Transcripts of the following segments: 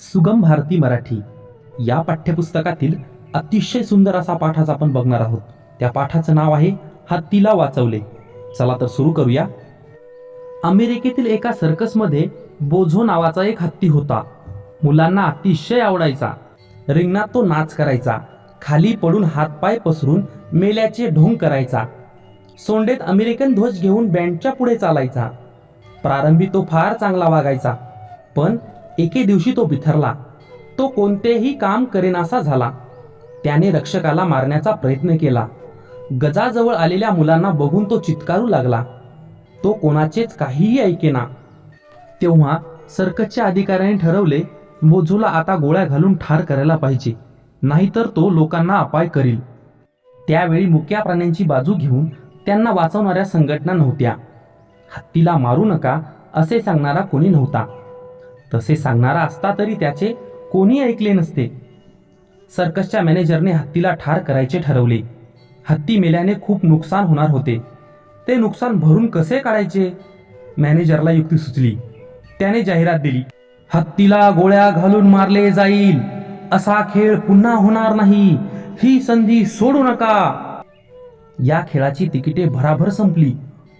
सुगम भारती मराठी. या पाठ्यपुस्तकातील अतिशय सुंदर असा पाठ आज आपण बघणार आहोत. त्या पाठाचं नाव आहे हत्तीला वाचवले. चला तर सुरू करूया. अमेरिकेतील एका सर्कसमध्ये बोझो नावाचा एक हत्ती होता. मुलांना अतिशय आवडायचा. रिंगणात तो नाच करायचा. खाली पडून हातपाय पसरून मेल्याचे ढोंग करायचा. सोंडेत अमेरिकन ध्वज घेऊन बँडच्या पुढे चालायचा. प्रारंभी तो फार चांगला वागायचा. पण एके दिवशी तो बिथरला. तो कोणतेही काम करेनासा झाला. त्याने रक्षकाला मारण्याचा प्रयत्न केला. गजाजवळ आलेल्या मुलांना बघून तो चित्कारू लागला. तो कोणाचेच काहीही ऐकेना. तेव्हा सर्कसच्या अधिकाऱ्याने ठरवले मोजूला आता गोळ्या घालून ठार करायला पाहिजे नाहीतर तो लोकांना अपाय करील. त्यावेळी मुक्या प्राण्यांची बाजू घेऊन त्यांना वाचवणाऱ्या संघटना नव्हत्या. हत्तीला मारू नका असे सांगणारा कोणी नव्हता. तसे सांगणारा असता तरी त्याचे कोणी ऐकले नसते. सर्कसच्या मॅनेजरने हत्तीला ठार करायचे ठरवले. हत्ती मेल्याने खूप नुकसान होणार होते. ते नुकसान भरून कसे काढायचे? मॅनेजरला युक्ती सुचली. त्याने जाहिरात दिली. हत्तीला गोळ्या घालून मारले जाईल. असा खेळ पुन्हा होणार नाही. ही संधी सोडू नका. या खेळाची तिकिटे भराभर संपली.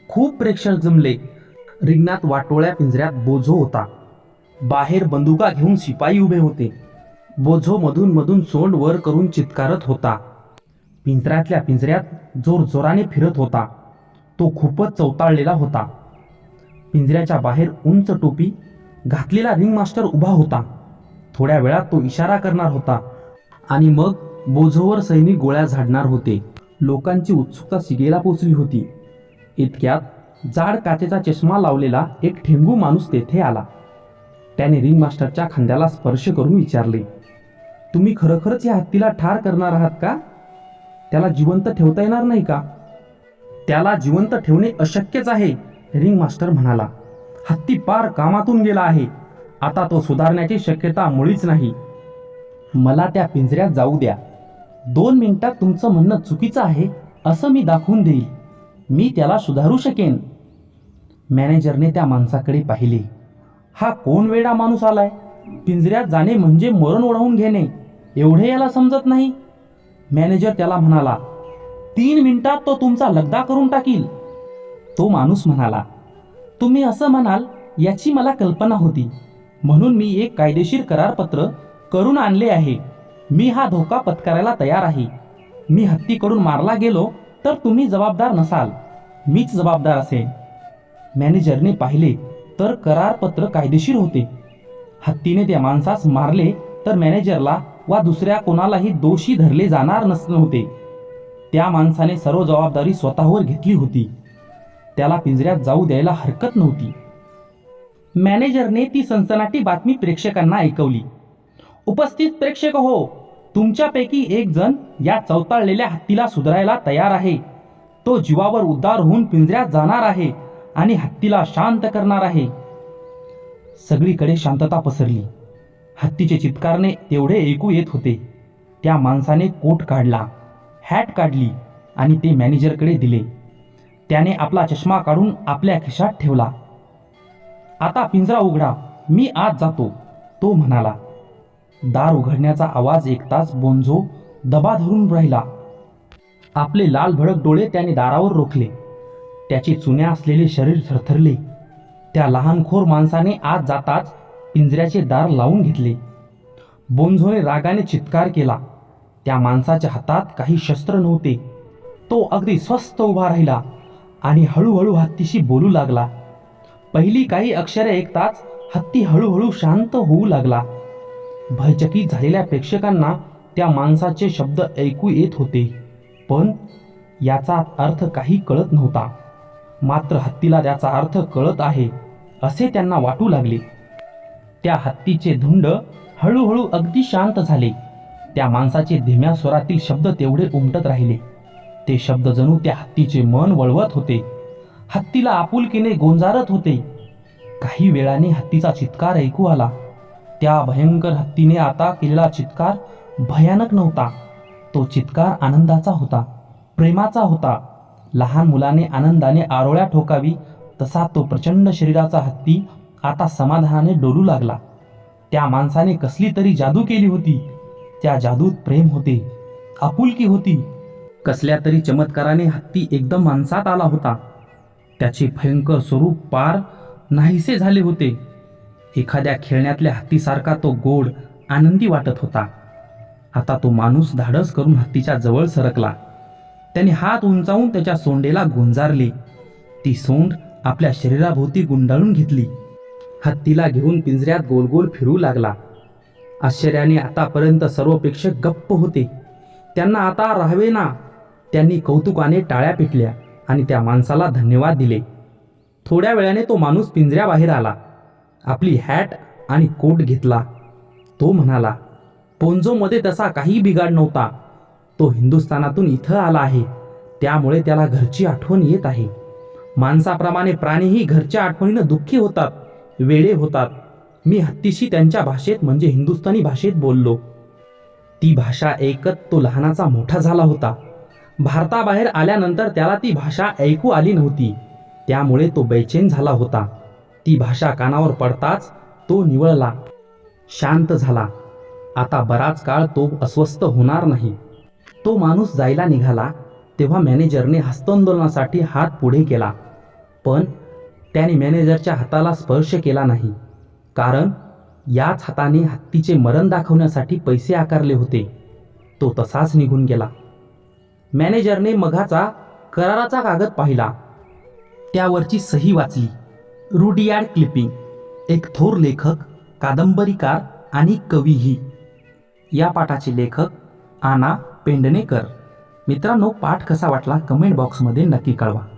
खूप प्रेक्षक जमले. रिंगणात वाटोळ्या पिंजऱ्यात बोझो होता. बाहेर बंदुका घेऊन शिपाई उभे होते. बोझो मधून मधून सोंड वर करून चित्कारत होता. पिंजऱ्यातल्या पिंजऱ्यात जोर जोराने फिरत होता. तो खूपच चवताळलेला होता. पिंजऱ्याच्या बाहेर उंच टोपी घातलेला रिंग मास्टर उभा होता. थोड्या वेळात तो इशारा करणार होता आणि मग बोझोवर सैनिक गोळ्या झाडणार होते. लोकांची उत्सुकता शिगेला पोचली होती. इतक्यात जाड काचेचा चष्मा लावलेला एक ठेंगू माणूस तेथे आला. त्याने रिंग मास्टरच्या खांद्याला स्पर्श करून विचारले तुम्ही खरोखरच या हत्तीला ठार करणार आहात का? त्याला जिवंत ठेवता येणार नाही का? त्याला जिवंत ठेवणे अशक्यच आहे रिंग मास्टर म्हणाला. हत्ती पार कामातून गेला आहे. आता तो सुधारण्याची शक्यता मुळीच नाही. मला त्या पिंजऱ्यात जाऊ द्या. दोन मिनिटात तुमचं म्हणणं चुकीचं आहे असं मी दाखवून देईल. मी त्याला सुधारू शकेन. मॅनेजरने त्या माणसाकडे पाहिले. हा कोण वेडा माणूस आलाय? पिंजऱ्यात जाणे म्हणजे मरण ओढवून घेणे एवढे याला समजत नाही? मॅनेजर त्याला म्हणाला तीन मिनिटात तो तुमचा लगदा करून टाकील. तो माणूस म्हणाला तुम्ही असं म्हणाल याची मला कल्पना होती. म्हणून मी एक कायदेशीर करारपत्र करून आणले आहे. मी हा धोका पत्करायला तयार आहे. मी हत्तीकडून मारला गेलो तर तुम्ही जबाबदार नसाल. मीच जबाबदार असेन. मॅनेजरने पाहिले तर करारपत्र कायदेशीर होते. हत्तीने त्या माणसास मारले तर मॅनेजरला वा दुसऱ्या कोणालाही दोषी धरले जाणार नस नव्हते. त्या माणसाने सर्व जबाबदारी स्वतःवर घेतली होती. त्याला पिंजऱ्यात जाऊ द्यायला हरकत नव्हती. मॅनेजरने ती सनसनाटी बातमी प्रेक्षकांना ऐकवली. उपस्थित प्रेक्षक हो तुमच्यापैकी एक जण या चवताळलेल्या हत्तीला सुधारायला तयार आहे. तो जीवावर उद्धार होऊन पिंजऱ्यात जाणार आहे. आणि हत्तीला शांत करणार आहे. सगळीकडे शांतता पसरली. हत्तीचे चित्कारणे तेवढे ऐकू येत होते. त्या माणसाने कोट काढला हॅट काढली आणि ते मॅनेजरकडे दिले. त्याने आपला चष्मा काढून आपल्या खिशात ठेवला. आता पिंजरा उघडा मी आत जातो तो म्हणाला. दार उघडण्याचा आवाज ऐकताच बोंझो दबा धरून राहिला. आपले लाल भडक डोळे त्याने दारावर रोखले. त्याचे चुन्या असलेले शरीर थरथरले. त्या लहानखोर माणसाने आत जाताच पिंजऱ्याचे दार लावून घेतले. बोंझोने रागाने चित्कार केला. त्या माणसाच्या हातात काही शस्त्र नव्हते. तो अगदी स्वस्थ उभा राहिला आणि हळूहळू हत्तीशी बोलू लागला. पहिली काही अक्षरे ऐकताच हत्ती हळूहळू शांत होऊ लागला. भयचकित झालेल्या प्रेक्षकांना त्या माणसाचे शब्द ऐकू येत होते. पण याचा अर्थ काही कळत नव्हता. मात्र हत्तीला त्याचा अर्थ कळत आहे असे त्यांना वाटू लागले. त्या हत्तीचे धुंड हळूहळू अगदी शांत झाले. त्या माणसाचे धीम्या स्वरातील शब्द तेवढे उमटत राहिले. ते शब्द जणू त्या हत्तीचे मन वळवत होते. हत्तीला आपुलकीने गोंजारत होते. काही वेळाने हत्तीचा चित्कार ऐकू आला. त्या भयंकर हत्तीने आता केलेला चित्कार भयानक नव्हता. तो चित्कार आनंदाचा होता प्रेमाचा होता. लहान मुलाने आनंदाने आरोळ्या ठोकावी तसा तो प्रचंड शरीराचा हत्ती आता समाधानाने डोलू लागला. त्या माणसाने कसली तरी जादू केली होती. त्या जादूत प्रेम होते आपुलकी होती. कसल्या तरी चमत्काराने हत्ती एकदम माणसात आला होता. त्याचे भयंकर स्वरूप पार नाहीसे झाले होते. एखाद्या खेळण्यातल्या हत्तीसारखा तो गोड आनंदी वाटत होता. आता तो माणूस धाडस करून हत्तीच्या जवळ सरकला. त्याने हात उंचावून त्याच्या सोंडेला गुंजारले. ती सोंड आपल्या शरीराभोवती गुंडाळून घेतली. हत्तीला घेऊन पिंजऱ्यात गोलगोल फिरू लागला. आश्चर्याने आतापर्यंत सर्व प्रेक्षक गप्प होते. त्यांना आता राहावे ना त्यांनी कौतुकाने टाळ्या पिटल्या आणि त्या माणसाला धन्यवाद दिले. थोड्या वेळाने तो माणूस पिंजऱ्याबाहेर आला. आपली हॅट आणि कोट घेतला. तो म्हणाला पोंजोमध्ये तसा काही बिघाड नव्हता. तो हिंदुस्थानातून इथं आला आहे. त्यामुळे त्याला घरची आठवण येत आहे. माणसाप्रमाणे प्राणीही घरच्या आठवणीनं दुःखी होतात वेडे होतात. मी हत्तीशी त्यांच्या भाषेत म्हणजे हिंदुस्थानी भाषेत बोललो. ती भाषा ऐकत तो लहानाचा मोठा झाला होता. भारताबाहेर आल्यानंतर त्याला ती भाषा ऐकू आली नव्हती. त्यामुळे तो बेचैन झाला होता. ती भाषा कानावर पडताच तो निवळला. शांत झाला. आता बराच काळ तो अस्वस्थ होणार नाही. तो माणूस जायला निघाला तेव्हा मॅनेजरने हस्तांदोलनासाठी हात पुढे केला. पण त्याने मॅनेजरच्या हाताला स्पर्श केला नाही कारण याच हाताने हत्तीचे मरण दाखवण्यासाठी पैसे आकारले होते. तो तसाच निघून गेला. मॅनेजरने मघाचा कराराचा कागद पाहिला. त्यावरची सही वाचली. रुडियार्ड क्लिपिंग एक थोर लेखक कादंबरीकार आणि कवीही या पाठाचे लेखक आना पेंडणेकर. मित्रांनो पाठ कसा वाटला? कमेंट बॉक्समध्ये नक्की कळवा.